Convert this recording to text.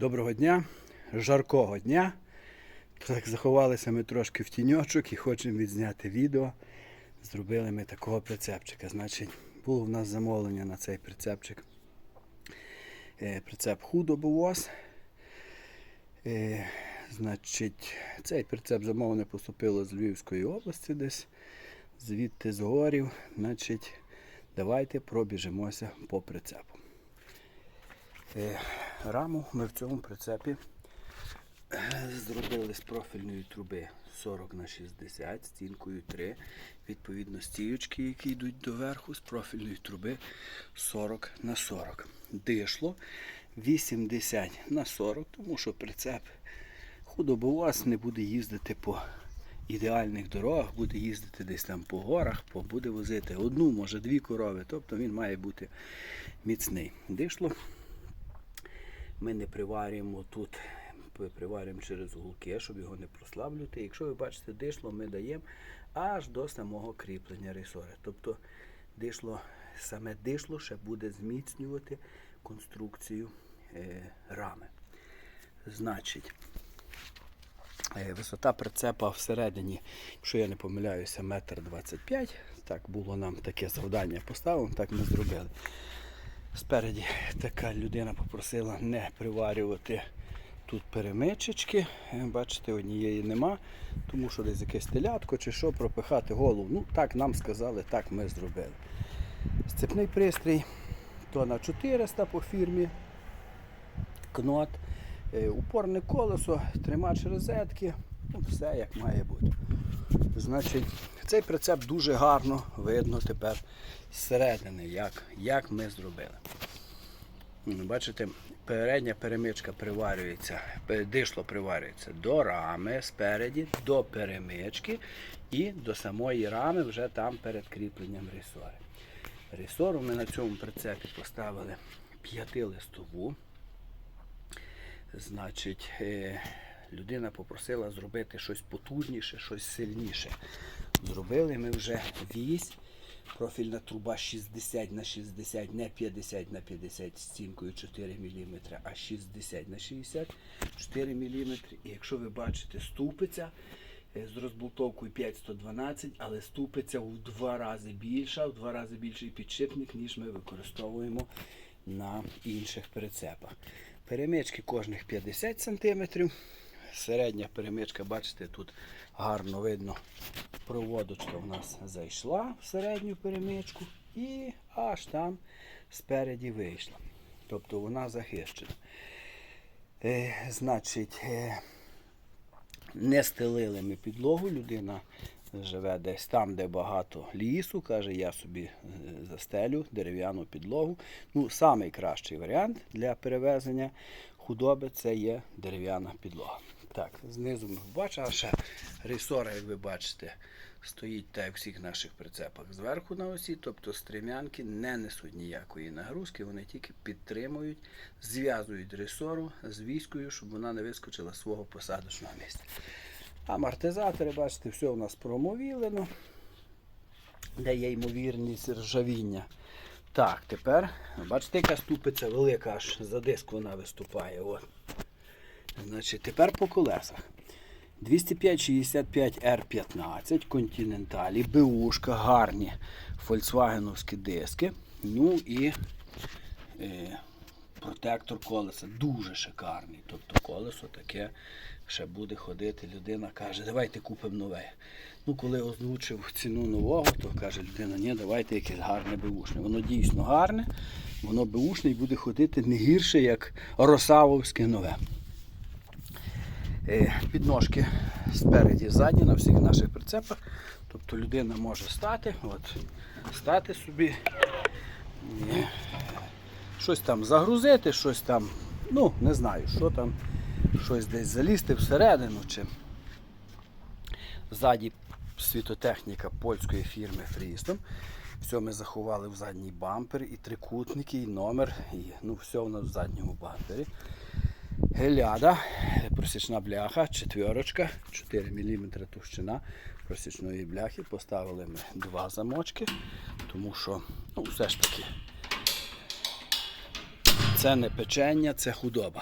Доброго дня, жаркого дня. Так заховалися ми трошки в тіньочок і хочемо відзняти відео. Зробили ми такого прицепчика. Значить, було в нас замовлення на цей прицепчик. Е, Прицеп худобовоз. Е, Значить, цей прицеп замовлення поступило з Львівської області десь, звідти з горів. Значить, давайте пробіжимося по прицепу. Раму ми в цьому прицепі е, зробили з профільної труби 40 на 60 стінкою 3. Відповідно, стіючки, які йдуть доверху, з профільної труби 40 на 40. Дишло 80 на 40, тому що прицеп худобовоз не буде їздити по ідеальних дорогах, буде їздити десь там по горах, буде возити одну, може дві корови. Тобто він має бути міцний. Дишло ми не приварюємо тут, приварюємо через гулки, щоб його не прослаблювати. Якщо ви бачите дишло, ми даємо аж до самого кріплення ресори. Тобто дишло, саме дишло ще буде зміцнювати конструкцію е, рами. Значить, е, висота прицепа всередині, якщо я не помиляюся, метр 25. Так було нам таке завдання поставимо, так ми зробили. Спереді така людина попросила не приварювати тут перемичечки. Е, Бачите, однієї нема, тому що десь якесь телятко чи що, пропихати голову. Ну, так нам сказали, так ми зробили. Сцепний пристрій то на 400 по фірмі. Кнот, е, упорне колесо, тримач розетки, ну, все як має бути. Значить, цей прицеп дуже гарно видно тепер зсередини, як, як ми зробили. Бачите, передня перемичка приварюється, дишло приварюється до рами спереді, до перемички і до самої рами вже там перед кріпленням ресори. Ресору ми на цьому прицепі поставили п'ятилистову. Значить, е, людина попросила зробити щось потужніше, щось сильніше. Зробили ми вже вісь. Профільна труба 60 на 60, не 50 на 50 з стінкою 4 мм, а 60 на 60 4 мм. І якщо ви бачите, ступиця е, з розболтовкою 512, але ступиця в два рази більша, в два рази більший підшипник, ніж ми використовуємо на інших прицепах. Перемички кожних 50 см. Середня перемичка, бачите, тут гарно видно, проводочка в нас зайшла в середню перемичку і аж там спереді вийшла. Тобто вона захищена. Е, значить, е, не стелили ми підлогу, людина живе десь там, де багато лісу, каже, я собі е, застелю дерев'яну підлогу. Ну, самий кращий варіант для перевезення худоби це є дерев'яна підлога. Так, знизу ми бачимо, а ще ресора, як ви бачите, стоїть як в всіх наших прицепах зверху на осі, тобто стрімянки не несуть ніякої нагрузки, вони тільки підтримують, зв'язують ресору з війською, щоб вона не вискочила з свого посадочного місця. Амортизатори, бачите, все у нас промовілено, де є ймовірність ржавіння. Так, тепер, бачите, яка ступиця велика, аж за диск вона виступає. От. Значить, тепер по колесах. 205-65 R15, континенталі, БУшка, гарні фольксвагеновські диски. Ну і е, протектор колеса дуже шикарний. Тобто колесо таке ще буде ходити. Людина каже, давайте купимо нове. Ну, коли озвучив ціну нового, то каже людина, ні, давайте якесь гарне беушне. Воно дійсно гарне, воно беушне і буде ходити не гірше, як росавовське нове. Е, Підножки спереді ззаді на всіх наших прицепах. Тобто людина може стати, от, стати собі, і щось там загрузити, щось там, ну, не знаю, що там, щось десь залізти всередину. чи Ззаді світотехніка польської фірми Фрістом. Все ми заховали в задній бампер, і трикутники, і номер, і ну, все у нас в задньому бампері. Геляда, просічна бляха, четверочка, 4 мм товщина просічної бляхи. Поставили ми два замочки, тому що ну, все ж таки це не печення, це худоба.